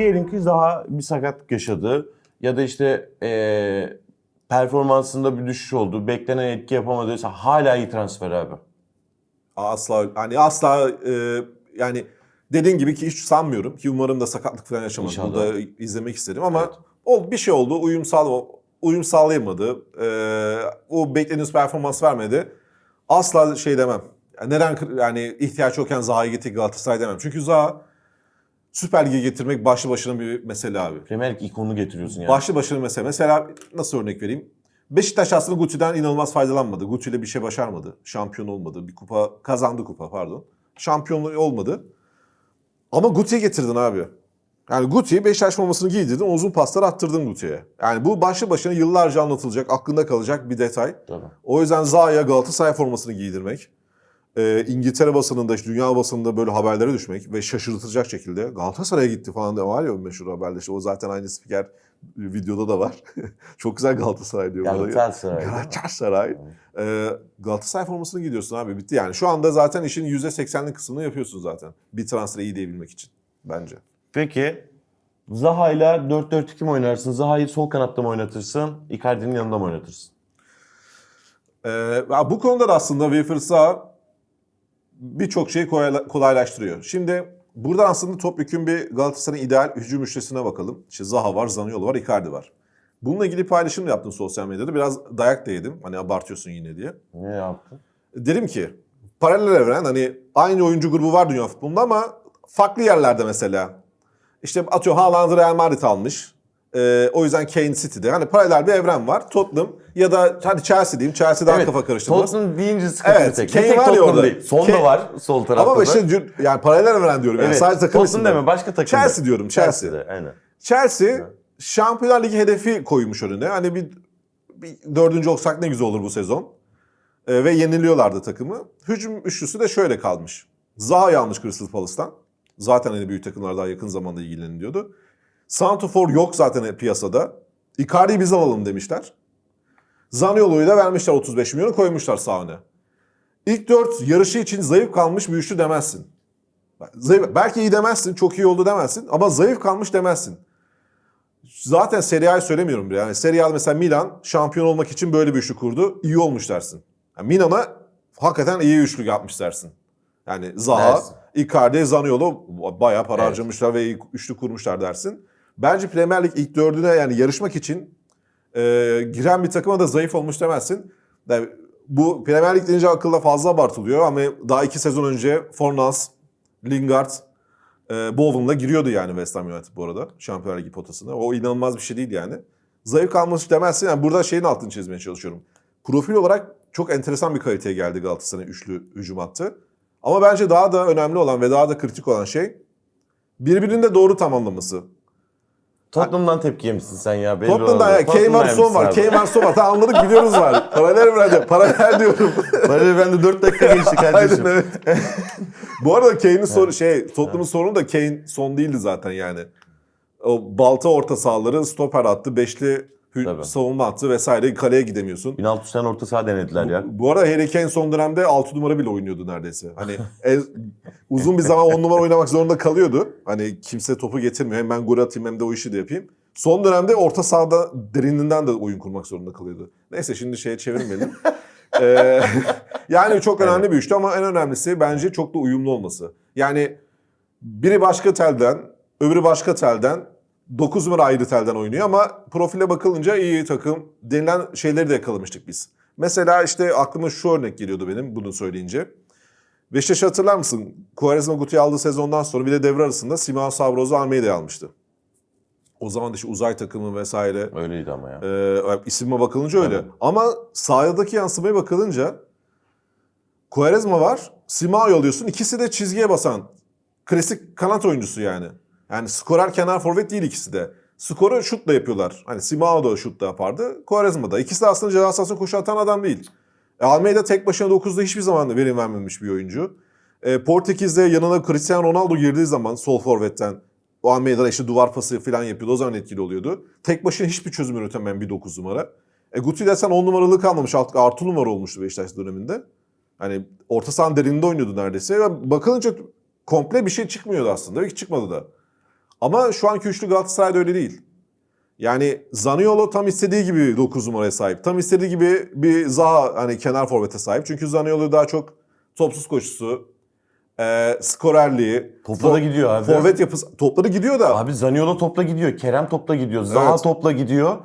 diyelim ki Zaha bir sakatlık yaşadı ya da işte eee, performansında bir düşüş oldu. Beklenen etki yapamadıysa hala iyi transfer abi. Asla hani asla e, yani dediğin gibi ki hiç sanmıyorum ki umarım da sakatlık falan yaşamadı. İnşallah. Burada izlemek isterim ama Evet. oldu bir şey oldu. Uyum sağla uyum sağlayamadı. E, o beklediğiniz performans vermedi. Asla şey demem. Yani neden yani ihtiyaç yokken Zaha'yı getir Galatasaray demem. Çünkü Zaha Süper Lig'e getirmek başlı başına bir mesele abi. Premier Lig ikonunu getiriyorsun yani. Başlı başına mesele. Mesela nasıl örnek vereyim? Beşiktaş aslında Guti'den inanılmaz faydalanmadı. Guti ile bir şey başarmadı. Şampiyon olmadı. Bir kupa kazandı kupa pardon. Şampiyonluğu olmadı. Ama Guti'yi getirdin abi. Yani Guti'yi Beşiktaş formasını giydirdin. Uzun paslar attırdın Guti'ye. Yani bu başlı başına yıllarca anlatılacak, aklında kalacak bir detay. Tabii. O yüzden Zaha'ya Galatasaray formasını giydirmek, e, İngiltere basınında, işte dünya basınında böyle haberlere düşmek ve şaşırtacak şekilde Galatasaray'a gitti falan da var ya o meşhur haberde. İşte o zaten aynı spiker videoda da var. Çok güzel Galatasaray diyor. Galatasaray. Galatasaray. E, Galatasaray formasını giyiyorsun abi bitti yani. Şu anda zaten işin %80'lik kısmını yapıyorsun zaten. Bir transferi iyi diyebilmek için bence. Peki Zaha ile 4-4-2 mi oynarsın? Zaha'yı sol kanatta mı oynatırsın? Icardi'nin yanında mı oynatırsın? Ee, bu konuda da aslında Wilfried Zaha birçok şeyi kolayla- kolaylaştırıyor. Şimdi burada aslında topyekun bir Galatasaray'ın ideal hücum üçlüsüne bakalım. İşte Zaha var, Zaniolo var, Icardi var. Bununla ilgili paylaşım yaptım sosyal medyada. Biraz dayak da yedim. Hani abartıyorsun yine diye. Ne yaptın? Dedim ki paralel evren hani aynı oyuncu grubu var dünya futbolunda ama farklı yerlerde mesela. İşte atıyor Haaland Real Madrid almış. Ee, o yüzden Kane City'de. Hani paralel bir evren var. Tottenham ya da hadi Chelsea diyeyim. Chelsea daha kafa karıştırmaz. Tottenham deyince sıkıntı Evet, tek. Kane tek var ya orada. değil. Son Kane- da var sol tarafta Ama da. işte yani paralel evren diyorum. Yani evet. sadece takım Tottenham deme başka takım. Chelsea diyorum, Chelsea. Chelsea'de, aynen. Chelsea Şampiyonlar Ligi hedefi koymuş önüne. Hani bir, bir dördüncü olsak ne güzel olur bu sezon. Ee, ve yeniliyorlardı takımı. Hücum üçlüsü de şöyle kalmış. Zaha'yı almış Crystal Palace'tan. Zaten hani büyük takımlar daha yakın zamanda ilgileniliyordu. Santofor yok zaten piyasada. Icardi'yi biz alalım demişler. Zaniolo'yu da vermişler 35 milyonu koymuşlar sahne. İlk dört yarışı için zayıf kalmış bir üçlü demezsin. Zayıf, belki iyi demezsin, çok iyi oldu demezsin ama zayıf kalmış demezsin. Zaten Serie A'yı söylemiyorum bile. Yani Serie A mesela Milan şampiyon olmak için böyle bir üçlü kurdu. İyi olmuş dersin. Yani Milan'a hakikaten iyi üçlü yapmış dersin. Yani Zaha, Dersin. Icardi, Zaniolo bayağı para Evet. harcamışlar ve iyi üçlü kurmuşlar dersin. Bence Premier Lig ilk dördüne yani yarışmak için e, giren bir takıma da zayıf olmuş demezsin. Yani bu Premier Lig denince akılda fazla abartılıyor ama daha iki sezon önce Fornals, Lingard, e, Bowen'la giriyordu yani West Ham United bu arada Şampiyonlar Ligi potasına. O inanılmaz bir şey değil yani. Zayıf kalmış demezsin. Yani burada şeyin altını çizmeye çalışıyorum. Profil olarak çok enteresan bir kaliteye geldi Galatasaray üçlü hücum attı. Ama bence daha da önemli olan ve daha da kritik olan şey birbirini de doğru tamamlaması. Tottenham'dan tepki yemişsin sen ya. Belli Tottenham'da oldu. ya var, Son var, yemişsin Son var. Tamam anladık biliyoruz var. Paralel evrende, paralel diyorum. abi. Böyle ben de 4 dakika geçti kardeşim. Aynen evet. Bu arada Kane'in soru şey Tottenham'ın sorunu da Kane son değildi zaten yani. O balta orta sahaları stoper attı, beşli Tabii. savunma attı vesaire kaleye gidemiyorsun. 1600 tane orta saha denediler ya. Bu arada Harry Kane son dönemde 6 numara bile oynuyordu neredeyse. Hani en- uzun bir zaman 10 numara oynamak zorunda kalıyordu. Hani kimse topu getirmiyor. Hem ben gol atayım hem de o işi de yapayım. Son dönemde orta sahada derininden de oyun kurmak zorunda kalıyordu. Neyse şimdi şeye çevirmeyelim. Ee, yani çok önemli bir üçlü ama en önemlisi bence çok da uyumlu olması. Yani biri başka telden, öbürü başka telden, 9 numara ayrı telden oynuyor ama profile bakılınca iyi takım denilen şeyleri de yakalamıştık biz. Mesela işte aklıma şu örnek geliyordu benim bunu söyleyince. Beşiktaş'ı hatırlar mısın? Quaresma Guti'yi aldığı sezondan sonra bir de devre arasında Simao Sabrozo Almeida'yı almıştı. O zaman da işte uzay takımı vesaire Öyleydi ama ya. e, isimime bakılınca öyle. Tabii. Ama sahadaki yansımaya bakılınca Quaresma var, Simao alıyorsun. İkisi de çizgiye basan klasik kanat oyuncusu yani. Yani skorer kenar forvet değil ikisi de. Skoru şutla yapıyorlar. Hani Simao da şutla yapardı. Quaresma da. İkisi de aslında ceza sahasına koşu atan adam değil. E, Almeida tek başına 9'da hiçbir zaman verim vermemiş bir oyuncu. E, Portekiz'de yanına Cristiano Ronaldo girdiği zaman sol forvetten o Almeida işte duvar pası falan yapıyordu. O zaman etkili oluyordu. Tek başına hiçbir çözüm üretemeyen bir 9 numara. E, Guti desen 10 numaralı kalmamış. Artık artı numara olmuştu Beşiktaş döneminde. Hani orta sahanın derininde oynuyordu neredeyse. Bakılınca komple bir şey çıkmıyordu aslında. Ki çıkmadı da. Ama şu anki üçlü Galatasaray'da öyle değil. Yani Zaniolo tam istediği gibi 9 numaraya sahip. Tam istediği gibi bir Zaha hani kenar forvete sahip. Çünkü Zaniolo daha çok topsuz koşusu, e, skorerliği, Topla da gidiyor abi. Forvet yapısı topları gidiyor da Abi Zaniolo topla gidiyor, Kerem topla gidiyor, Zaha Evet. topla gidiyor.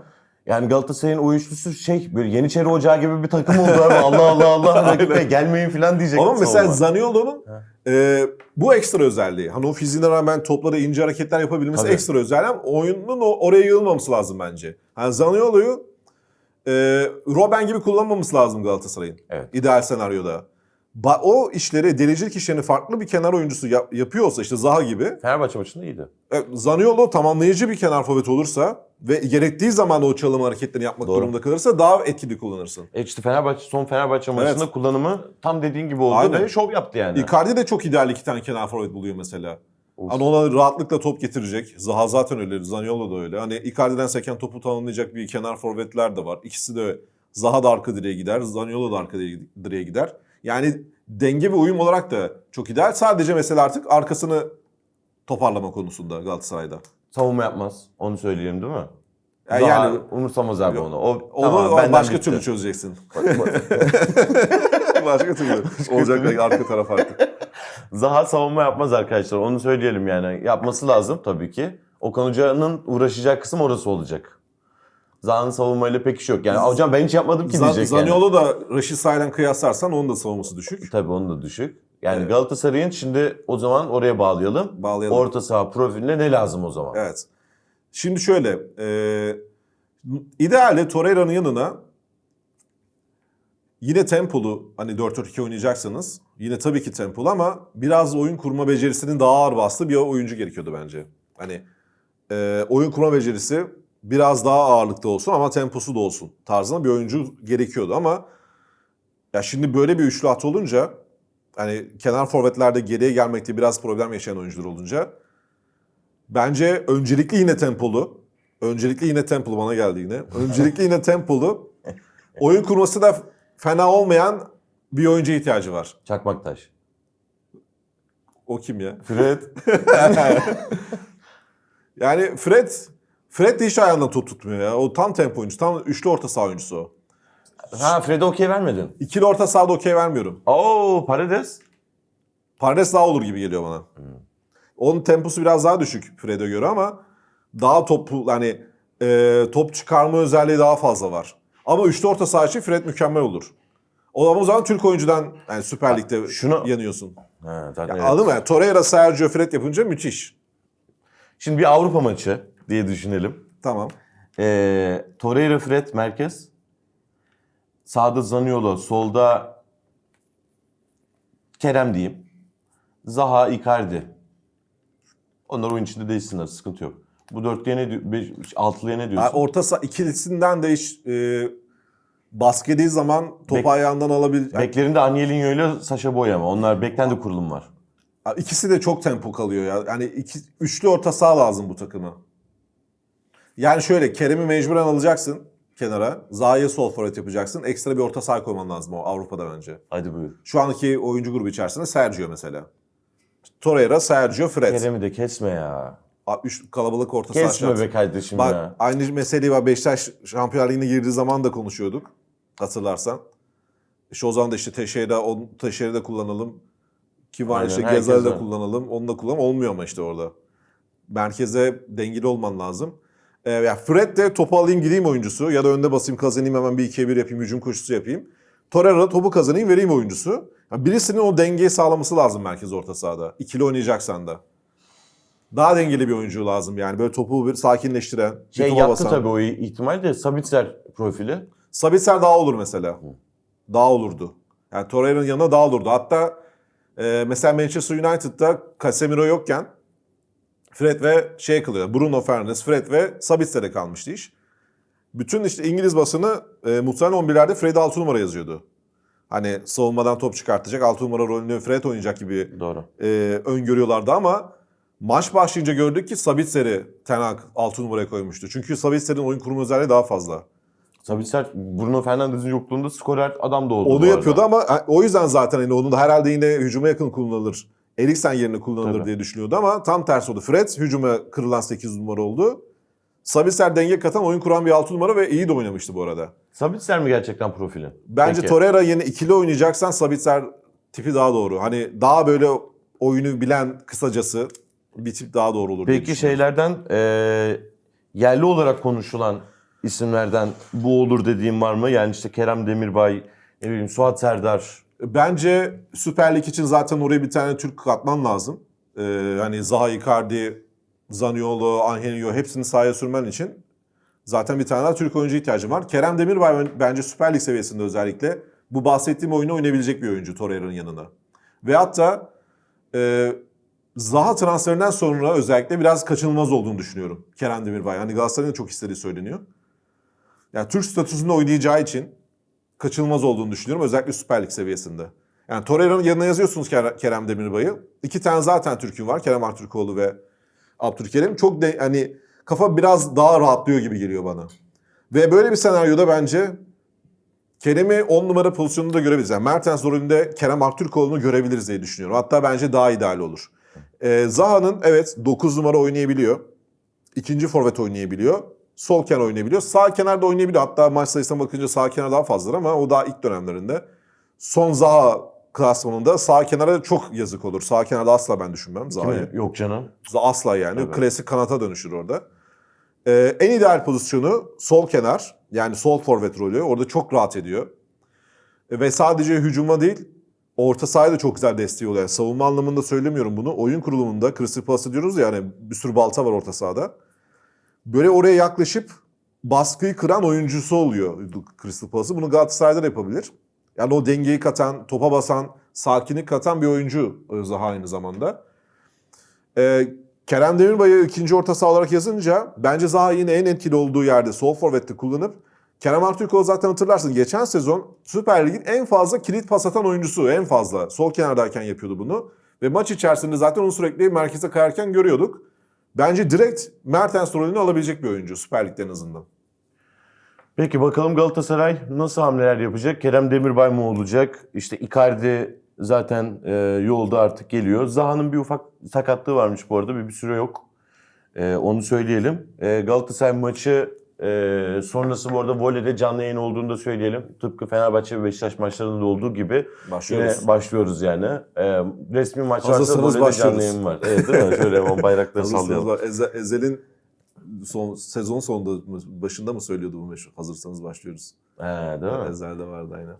Yani Galatasaray'ın o üçlüsü şey böyle Yeniçeri Ocağı gibi bir takım oldu abi. Allah Allah Allah rakibe gelmeyin falan diyecek. Ama mesela. Zaniolo'nun e, bu ekstra özelliği. Hani o fiziğine rağmen toplara ince hareketler yapabilmesi Tabii. ekstra özelliği ama oyunun o- oraya yığılmaması lazım bence. Hani Zaniolo'yu e, Robben gibi kullanmaması lazım Galatasaray'ın. Evet. İdeal senaryoda. O işleri, delicilik işlerini farklı bir kenar oyuncusu yap- yapıyor olsa işte Zaha gibi. Fenerbahçe maçında iyiydi. e, Zaniolo tamamlayıcı bir kenar forvet olursa ve gerektiği zaman o çalım hareketlerini yapmak Doğru. durumunda kalırsa daha etkili kullanırsın. E işte Fenerbahçe son Fenerbahçe maçında Evet. kullanımı tam dediğin gibi oldu Aynen. ve şov yaptı yani. Icardi de çok ideal iki tane kenar forvet buluyor mesela. Hani ona rahatlıkla top getirecek. Zaha zaten öyle, Zaniolo da öyle. Hani Icardi'den seken topu tamamlayacak bir kenar forvetler de var. İkisi de Zaha da arka direğe gider, Zaniolo da arka direğe gider. Yani denge ve uyum olarak da çok ideal. Sadece mesela artık arkasını toparlama konusunda Galatasaray'da. Savunma yapmaz. Onu söyleyelim değil mi? Yani, Zaha yani umursamaz abi Yok. onu. O, onu tamam, o başka bitti. türlü çözeceksin. başka türlü olacak arka taraf artık. Zaha savunma yapmaz arkadaşlar. Onu söyleyelim yani. Yapması lazım tabii ki. Okan Hoca'nın uğraşacağı kısım orası olacak. Zaha'nın savunmayla pek işi yok. Yani hocam ben hiç yapmadım ki Zan- diyecek yani. Zaniolo da Raşit Say'la kıyaslarsan onun da savunması düşük. Tabii onun da düşük. Yani Evet. Galatasaray'ın şimdi o zaman oraya bağlayalım. Bağlayalım. Orta saha profiline ne lazım o zaman? Evet. Şimdi şöyle. E, idealde Torreira'nın yanına yine tempolu hani 4-4-2 oynayacaksanız yine tabii ki tempolu ama biraz oyun kurma becerisinin daha ağır bastığı bir oyuncu gerekiyordu bence. Hani e, oyun kurma becerisi biraz daha ağırlıkta olsun ama temposu da olsun tarzında bir oyuncu gerekiyordu ama ya şimdi böyle bir üçlü hat olunca hani kenar forvetlerde geriye gelmekte biraz problem yaşayan oyuncular olunca Bence öncelikli yine tempolu. Öncelikli yine tempolu bana geldi yine. Öncelikli yine tempolu. Oyun kurması da fena olmayan bir oyuncuya ihtiyacı var. Çakmaktaş. O kim ya? Fred. Yani Fred Fred de hiç ayağından top tutmuyor ya. O tam tempo oyuncusu. Tam üçlü orta saha oyuncusu o. ha Fred'e okey vermedin. İkili orta sahada okey vermiyorum. Oo Paredes. Paredes daha olur gibi geliyor bana. Onun temposu biraz daha düşük Fred'e göre ama daha topu hani e, top çıkarma özelliği daha fazla var. Ama üçlü orta saha için Fred mükemmel olur. O ama o zaman Türk oyuncudan yani Süper Lig'de şunu- yanıyorsun. Ha, zaten Ya, evet. Anladın mı? Yani Torreira, Sergio, Fred yapınca müthiş. Şimdi bir Avrupa maçı diye düşünelim. Tamam. Ee, Torreira Fred merkez. Sağda Zaniolo, solda Kerem diyeyim. Zaha, Icardi. Onlar oyun içinde değişsinler, sıkıntı yok. Bu dörtlüye ne diyor, beş, altılıya ne diyorsun? Yani orta saha ikilisinden de hiç e, baskı yediği zaman topu Bek- ayağından alabil... Yani Beklerinde Anielinho ile Saşa Boy ama onlar bekten de kurulum var. ikisi de çok tempo kalıyor ya. Yani iki, üçlü orta saha lazım bu takıma. Yani şöyle Kerem'i mecburen alacaksın kenara. Zaha'ya sol forvet yapacaksın. Ekstra bir orta saha koyman lazım o Avrupa'da bence. Hadi buyur. Şu andaki oyuncu grubu içerisinde Sergio mesela. Torreira, Sergio, Fred. Kerem'i de kesme ya. A- Üç kalabalık orta saha Kesme be kardeşim Bak ya. aynı meseleyi var Beşiktaş Şampiyonlar Ligi'ne girdiği zaman da konuşuyorduk. Hatırlarsan. İşte o zaman da işte Teixeira, on, Teixeira'da kullanalım. Ki var Aynen, işte herkes Gezal'de var. kullanalım. Onu da kullanalım. Olmuyor ama işte orada. Merkeze dengeli olman lazım. Ee, ya Fred de topu alayım gideyim oyuncusu. Ya da önde basayım kazanayım hemen bir 2'ye 1 yapayım hücum koşusu yapayım. Torreira da topu kazanayım vereyim oyuncusu. Ya birisinin o dengeyi sağlaması lazım merkez orta sahada. İkili oynayacaksan da. Daha dengeli bir oyuncu lazım yani. Böyle topu bir sakinleştiren, bir Şey topa yaptı basan. tabii o ihtimal de Sabitzer profili. Sabitzer daha olur mesela. Daha olurdu. Yani Torreira'nın yanına daha olurdu. Hatta e, mesela Manchester United'da Casemiro yokken Fred ve şey kılıyor. Bruno Fernandes, Fred ve Sabitzer'e kalmıştı iş. Bütün işte İngiliz basını e, muhtemelen 11'lerde Fred'i 6 numara yazıyordu. Hani savunmadan top çıkartacak, 6 numara rolünü Fred oynayacak gibi Doğru. e, öngörüyorlardı ama maç başlayınca gördük ki Sabitzer'i Ten Hag 6 numaraya koymuştu. Çünkü Sabitzer'in oyun kurma özelliği daha fazla. Sabitzer Bruno Fernandes'in yokluğunda skorer adam da oldu. Onu yapıyordu ama o yüzden zaten hani onun da herhalde yine hücuma yakın kullanılır Eriksen yerine kullanılır Tabii. diye düşünüyordu ama tam tersi oldu. Fred hücuma kırılan 8 numara oldu. Sabitzer denge katan oyun kuran bir 6 numara ve iyi de oynamıştı bu arada. Sabitzer mi gerçekten profilin? Bence Peki. Torreira yeni ikili oynayacaksan Sabitzer tipi daha doğru. Hani daha böyle oyunu bilen kısacası bir tip daha doğru olur. Peki şeylerden e, yerli olarak konuşulan isimlerden bu olur dediğim var mı? Yani işte Kerem Demirbay, ne bileyim Suat Serdar. Bence Süper Lig için zaten oraya bir tane Türk katman lazım. Ee, hani Zaha Icardi, Zaniolo, Angelino hepsini sahaya sürmen için zaten bir tane daha Türk oyuncu ihtiyacım var. Kerem Demirbay ben- bence Süper Lig seviyesinde özellikle bu bahsettiğim oyunu oynayabilecek bir oyuncu Torreira'nın yanına. Ve hatta e, Zaha transferinden sonra özellikle biraz kaçınılmaz olduğunu düşünüyorum Kerem Demirbay. Hani Galatasaray'ın da çok istediği söyleniyor. Yani Türk statüsünde oynayacağı için kaçınılmaz olduğunu düşünüyorum. Özellikle Süper Lig seviyesinde. Yani Torreira'nın yanına yazıyorsunuz Ker- Kerem Demirbay'ı. İki tane zaten Türk'ün var. Kerem Aktürkoğlu ve Abdülkerim. Çok de, hani kafa biraz daha rahatlıyor gibi geliyor bana. Ve böyle bir senaryoda bence Kerem'i 10 numara pozisyonunda da görebiliriz. Yani Mertens rolünde Kerem Aktürkoğlu'nu görebiliriz diye düşünüyorum. Hatta bence daha ideal olur. Ee, Zaha'nın evet 9 numara oynayabiliyor. İkinci forvet oynayabiliyor. Sol kenar oynayabiliyor. Sağ kenarda oynayabiliyor. Hatta maç sayısına bakınca sağ kenar daha fazla ama o daha ilk dönemlerinde. Son Zaha klasmanında sağ kenara çok yazık olur. Sağ kenarda asla ben düşünmem Zaha'yı. Yok canım. Asla yani. Evet. Klasik kanata dönüşür orada. Ee, en ideal pozisyonu sol kenar. Yani sol forvet rolü. Orada çok rahat ediyor. E, Ve sadece hücuma değil, orta sahaya da çok güzel desteği oluyor. Yani savunma anlamında söylemiyorum bunu. Oyun kurulumunda Crystal Palace diyoruz ya yani bir sürü balta var orta sahada. Böyle oraya yaklaşıp baskıyı kıran oyuncusu oluyor Crystal Palace'ı. Bunu Galatasaray'da da yapabilir. Yani o dengeyi katan, topa basan, sakinlik katan bir oyuncu Zaha aynı zamanda. Ee, Kerem Demirbay'ı ikinci orta saha olarak yazınca bence Zaha yine en etkili olduğu yerde sol forvette kullanıp Kerem Aktürkoğlu zaten hatırlarsın geçen sezon Süper Lig'in en fazla kilit pas atan oyuncusu en fazla. Sol kenardayken yapıyordu bunu. Ve maç içerisinde zaten onu sürekli merkeze kayarken görüyorduk. Bence direkt Mertens rolünü alabilecek bir oyuncu Süper Lig'de azından. Peki bakalım Galatasaray nasıl hamleler yapacak? Kerem Demirbay mı olacak? İşte Icardi zaten e, yolda artık geliyor. Zaha'nın bir ufak sakatlığı varmış bu arada. Bir, bir süre yok. E, onu söyleyelim. E, Galatasaray maçı e, sonrası bu arada voleyde canlı yayın olduğunu da söyleyelim. Tıpkı Fenerbahçe ve Beşiktaş maçlarında da olduğu gibi Başlıyoruz. yine başlıyoruz yani. E, resmi maç varsa voleyde canlı başlıyoruz. yayın var. Evet değil mi? Şöyle hemen bayrakları Hazırsanız sallayalım. Eze- Ezel'in son, sezon sonunda başında mı söylüyordu bu meşhur? Hazırsanız başlıyoruz. He, değil mi? Ezel'de vardı aynen.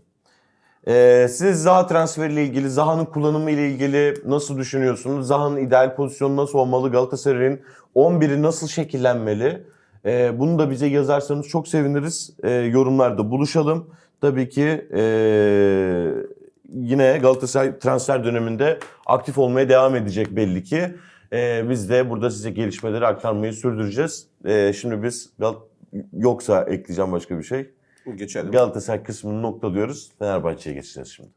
Ee, siz Zaha transferiyle ilgili, Zaha'nın kullanımı ile ilgili nasıl düşünüyorsunuz? Zaha'nın ideal pozisyonu nasıl olmalı? Galatasaray'ın 11'i nasıl şekillenmeli? Ee, bunu da bize yazarsanız çok seviniriz. Ee, yorumlarda buluşalım. Tabii ki ee, yine Galatasaray transfer döneminde aktif olmaya devam edecek belli ki. Ee, biz de burada size gelişmeleri aktarmayı sürdüreceğiz. Ee, şimdi biz Gal- yoksa ekleyeceğim başka bir şey. Geçelim. Galatasaray kısmını noktalıyoruz. Fenerbahçe'ye geçeceğiz şimdi.